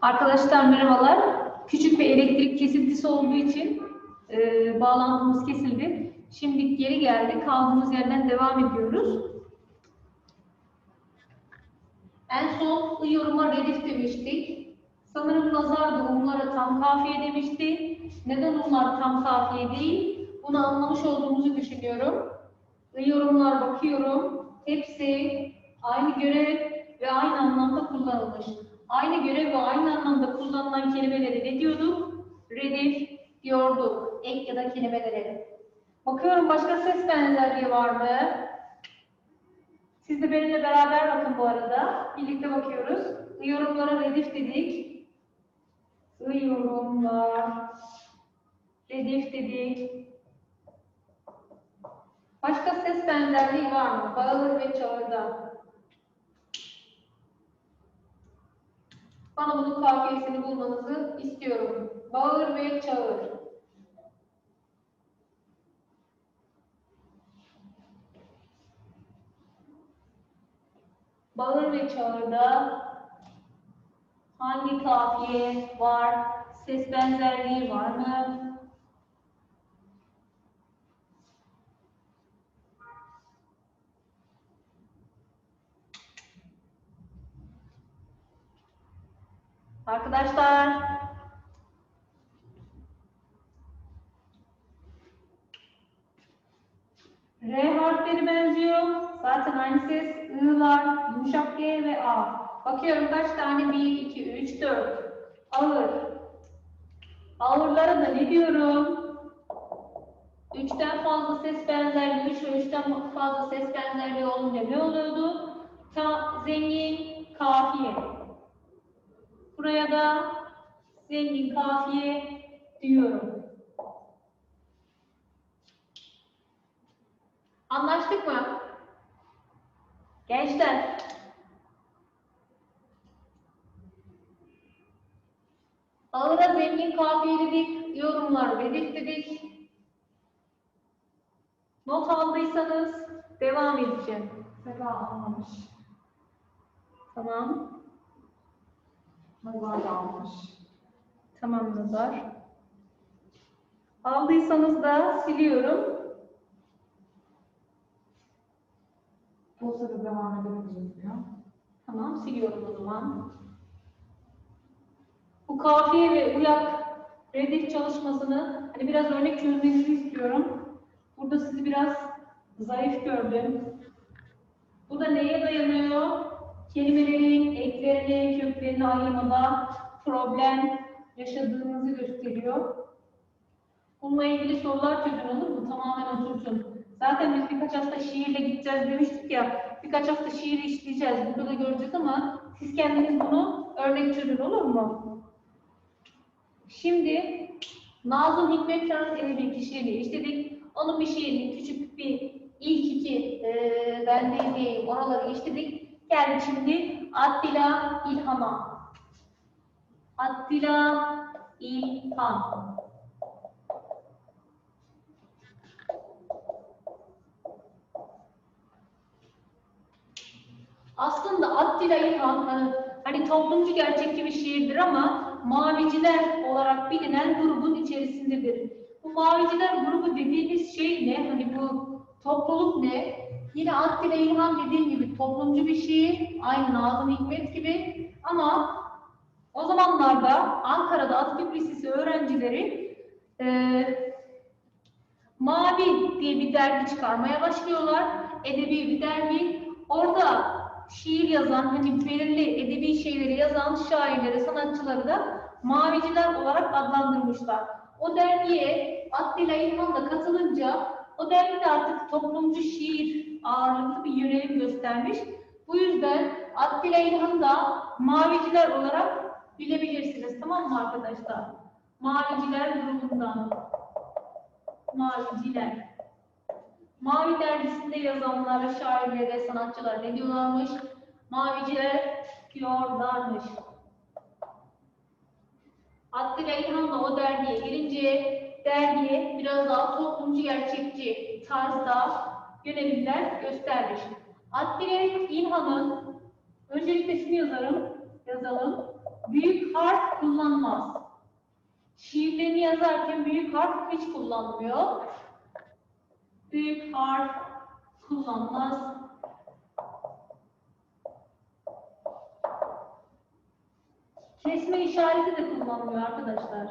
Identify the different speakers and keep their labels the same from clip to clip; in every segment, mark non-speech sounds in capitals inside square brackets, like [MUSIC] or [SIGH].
Speaker 1: Arkadaşlar merhabalar. Küçük bir elektrik kesintisi olduğu için e, bağlantımız kesildi. Şimdi geri geldi. Kaldığımız yerden devam ediyoruz. En son yoruma redif demiştik. Sanırım nazar da tam kafiye demişti. Neden umlar tam kafiye değil? Bunu anlamış olduğumuzu düşünüyorum. Yorumlar bakıyorum. Hepsi aynı görev ve aynı anlamda kullanılmış. Aynı görev ve aynı anlamda kullanılan kelimeleri ne diyorduk? Redif diyorduk. Ek ya da kelimelere. Bakıyorum başka ses benzerliği var mı? Siz de benimle beraber bakın bu arada. Birlikte bakıyoruz. Yorumlara redif dedik. Yorumlar. Redif dedik. Başka ses benzerliği var mı? Bağılır ve çağırda. Bana bunun kafiyesini bulmanızı istiyorum. Bağır ve çağır. Bağır ve çağırda hangi kafiye var? Ses benzerliği var mı? Arkadaşlar R harfleri benziyor. Zaten aynı ses. I'lar, yumuşak G ve A. Bakıyorum kaç tane? 1, 2, 3, 4. Ağır. Ağırlara da ne diyorum? Üçten fazla ses benzerliği, üç ve üçten fazla ses benzerliği olunca ne oluyordu? Ta, zengin, kafiye. Buraya da zengin kafiye diyorum. Anlaştık mı? Gençler. Ağıra zengin kafiye dedik, yorumlar dedik dedik. Not aldıysanız devam edeceğim.
Speaker 2: Seda almamış.
Speaker 1: Tamam.
Speaker 2: Nazar da almış.
Speaker 1: Tamam Nazar. Aldıysanız da siliyorum.
Speaker 2: Dosyada devam edebiliriz diyor.
Speaker 1: Tamam, siliyorum o zaman. Bu kafiye ve uyak redif çalışmasını hani biraz örnek çözmenizi istiyorum. Burada sizi biraz zayıf gördüm. Bu da neye dayanıyor? Kelimelerin eklerini, köklerini ayırmada problem yaşadığınızı gösteriyor. Bununla ilgili sorular çözün olur mu? Tamamen otursun. Zaten biz birkaç hafta şiirle gideceğiz demiştik ya. Birkaç hafta şiir işleyeceğiz. Burada da göreceğiz ama siz kendiniz bunu örnek çözün olur mu? Şimdi Nazım Hikmet Fransız Edebi kişiliğini işledik. Onun bir şiirini küçük bir ilk iki e, ben de oraları işledik. Geldik şimdi Attila İlham'a. Attila İlham. Aslında Attila İlhan hani, hani toplumcu gerçekçi bir şiirdir ama Maviciler olarak bilinen grubun içerisindedir. Bu Maviciler grubu dediğimiz şey ne? Hani bu topluluk ne? Yine Attila İlhan dediğim gibi toplumcu bir şiir, aynı Nazım Hikmet gibi ama o zamanlarda Ankara'da Atatürk Lisesi öğrencileri eee Mavi diye bir dergi çıkarmaya başlıyorlar. Edebi bir dergi. Orada şiir yazan, hani belirli edebi şeyleri yazan şairleri, sanatçıları da maviciler olarak adlandırmışlar. O dergiye Attila İlhan da katılınca o dergide artık toplumcu şiir ağırlıklı bir yönelim göstermiş. Bu yüzden Attila İlhan da maviciler olarak bilebilirsiniz. Tamam mı arkadaşlar? Maviciler grubundan. Maviciler. Mavi dergisinde yazanlara, şairlere, sanatçılara ne diyorlarmış? Maviciler diyorlarmış. Attila İlhan da o dergiye girince dergiye biraz daha toplumcu gerçekçi tarzda yönelimler göstermiş. Attila İlhan'ın Öncelikle şunu yazarım, yazalım. Büyük harf kullanmaz. Şiirlerini yazarken büyük harf hiç kullanmıyor. Büyük harf kullanmaz. Kesme işareti de kullanmıyor arkadaşlar.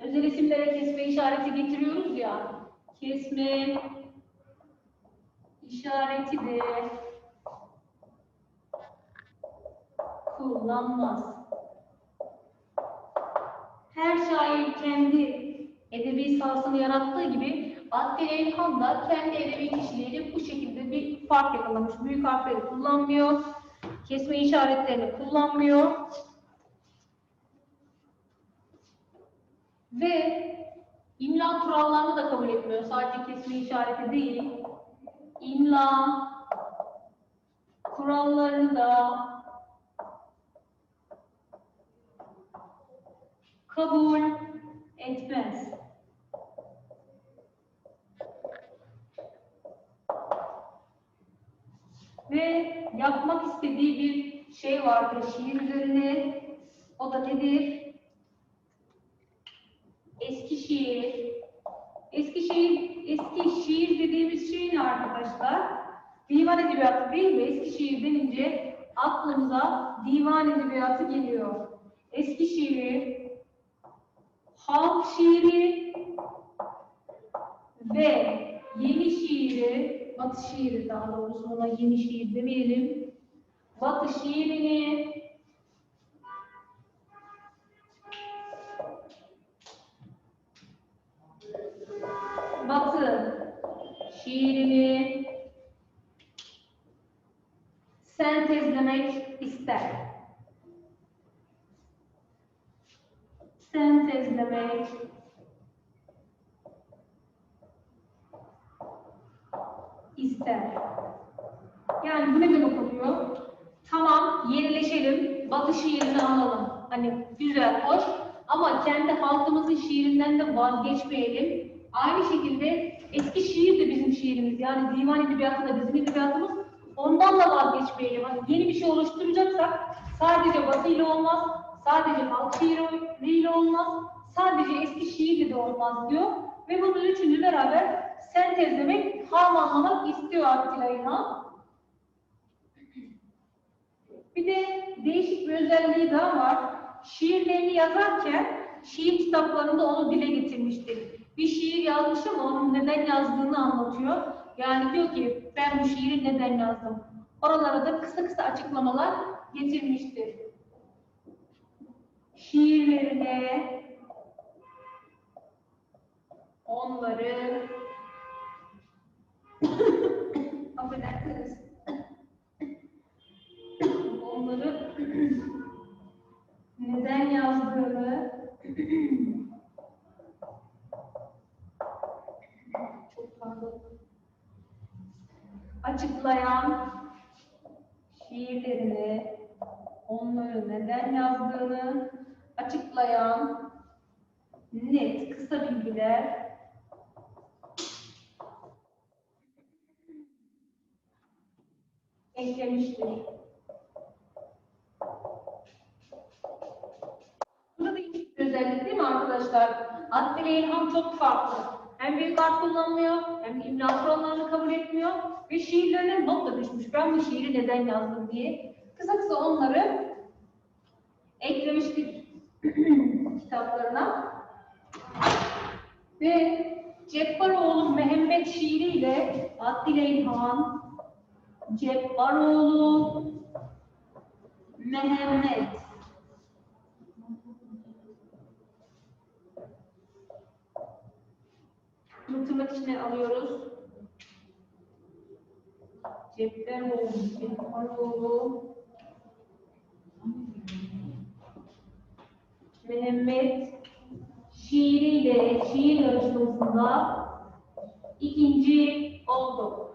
Speaker 1: Özel isimlere kesme işareti getiriyoruz ya. Kesme işareti de kullanmaz. Her şair kendi edebi sahasını yarattığı gibi Atilla İlhan da kendi edebi kişiliğiyle bu şekilde bir fark yakalamış. Büyük harfleri kullanmıyor. Kesme işaretlerini kullanmıyor. Ve imla kurallarını da kabul etmiyor. Sadece kesme işareti değil. İmla kurallarını da kabul etmez. Ve yapmak istediği bir şey vardır şiir üzerine. O da nedir? Eski şiir. Eski şiir, eski şiir dediğimiz şey ne arkadaşlar? Divan edebiyatı değil mi? Eski şiir denince aklımıza divan edebiyatı geliyor. Eski şiir, halk şiiri ve yeni şiiri, batı şiiri daha doğrusu ona yeni şiir demeyelim. Batı şiirini Batı şiirini sentezlemek ister. Sentezlemek ister. Yani bu ne demek oluyor? Tamam, yenileşelim, Batı şiirini alalım. Hani güzel, hoş ama kendi halkımızın şiirinden de vazgeçmeyelim. Aynı şekilde eski şiir de bizim şiirimiz. Yani divan edebiyatı da bizim edebiyatımız. Ondan da vazgeçmeyelim. Hani yeni bir şey oluşturacaksak sadece Batı ile olmaz, sadece halk şiiriyle olmaz, sadece eski şiirle de olmaz diyor. Ve bunu üçünü beraber sentezlemek, harmanlamak istiyor Atilla İlhan. [CLEARS THROAT] Bir de değişik bir özelliği daha var. Şiirlerini yazarken şiir kitaplarında onu dile getirmiştir. Bir şiir yazmış ama onun neden yazdığını anlatıyor. Yani diyor ki ben bu şiiri neden yazdım. Oralara da kısa kısa açıklamalar getirmiştir. Şiirlerine onları [LAUGHS] affedersiniz onları neden yazdığını çok pardon açıklayan şiirlerini onları neden yazdığını açıklayan net kısa bilgiler eklemiştir. Bu da değişik bir özellik değil mi arkadaşlar? Atilla İlham çok farklı. Hem büyük harf kullanmıyor, hem imla kurallarını kabul etmiyor ve şiirlerine not da düşmüş. Ben bu şiiri neden yazdım diye. Kısa kısa onları eklemiştik [CLEARS THROAT] kitaplarına. Ve Cebbaroğlu Mehmet şiiriyle Atilla İlhan, Cebbaroğlu Mehmet Bunu tırnak içine alıyoruz. Cebberoğlu, Cebbaroğlu Mehmet şiiriyle şiir yarışmasında ikinci oldu.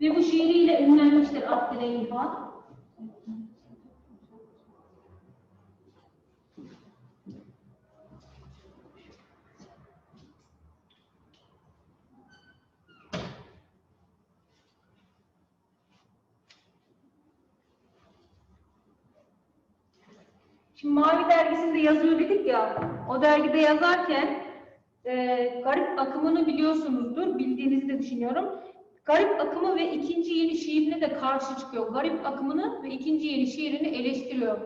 Speaker 1: Ve bu şiiriyle ünlenmiştir Abdüley İlhan. Şimdi Mavi dergisinde yazıyor dedik ya, o dergide yazarken e, garip akımını biliyorsunuzdur, bildiğinizi de düşünüyorum. Garip akımı ve ikinci yeni şiirine de karşı çıkıyor. Garip akımını ve ikinci yeni şiirini eleştiriyor.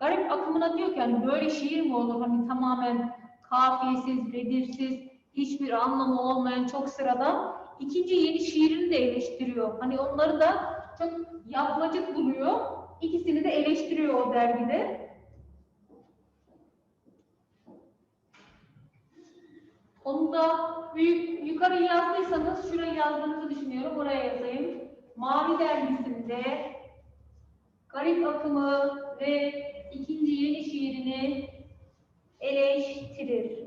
Speaker 1: Garip akımına diyor ki hani böyle şiir mi olur hani tamamen kafiyesiz, redirsiz, hiçbir anlamı olmayan çok sıradan. İkinci yeni şiirini de eleştiriyor. Hani onları da çok yapmacık buluyor. İkisini de eleştiriyor o dergide. Onu da büyük yukarı yazdıysanız şuraya yazdığınızı düşünüyorum. Oraya yazayım. Mavi dergisinde garip akımı ve ikinci yeni şiirini eleştirir.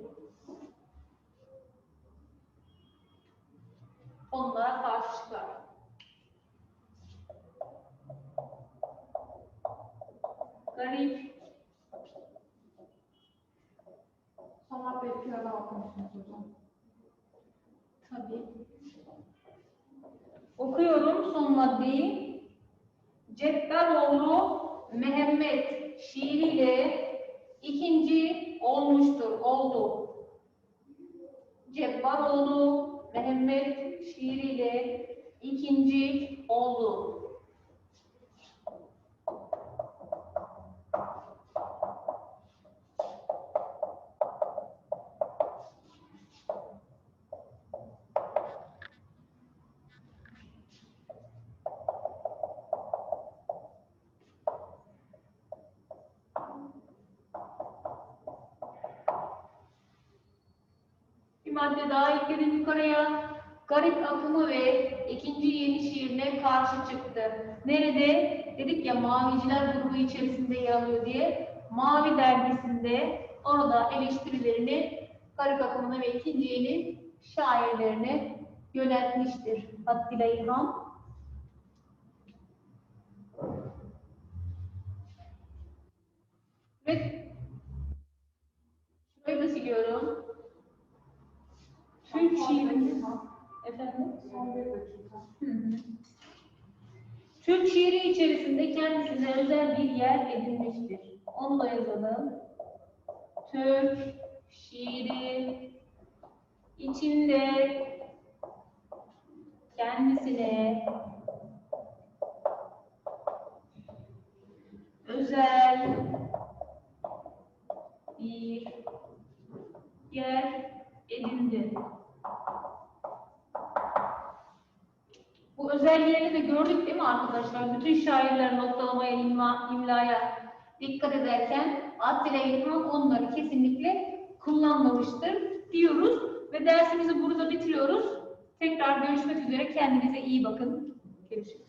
Speaker 1: Onlara karşı çıkar. Garip
Speaker 2: Madde ikiye daha okumuşsunuz hocam.
Speaker 1: Tabii. Okuyorum son maddeyi. Cebberoğlu Mehmet şiiriyle ikinci olmuştur, oldu. Cebbaroğlu Mehmet şiiriyle ikinci oldu. Daha ekledim yukarıya. Garip akımı ve ikinci yeni şiirine karşı çıktı. Nerede? Dedik ya Maviciler grubu içerisinde yer alıyor diye. Mavi dergisinde orada eleştirilerini garip akımına ve ikinci yeni şairlerine yöneltmiştir. Attila İlhan. Ve da siliyorum. Türk şiiri. Efendim?
Speaker 2: Son bir dakika.
Speaker 1: Hı hı. Türk şiiri içerisinde kendisine özel bir yer edinmiştir. Onu da yazalım. Türk şiiri içinde kendisine özel bir yer edindi. Özelliklerini de gördük değil mi arkadaşlar? Bütün şairler noktalamaya, imla, imlaya dikkat ederken Attila İlhan onları kesinlikle kullanmamıştır diyoruz ve dersimizi burada bitiriyoruz. Tekrar görüşmek üzere. Kendinize iyi bakın. Görüşürüz.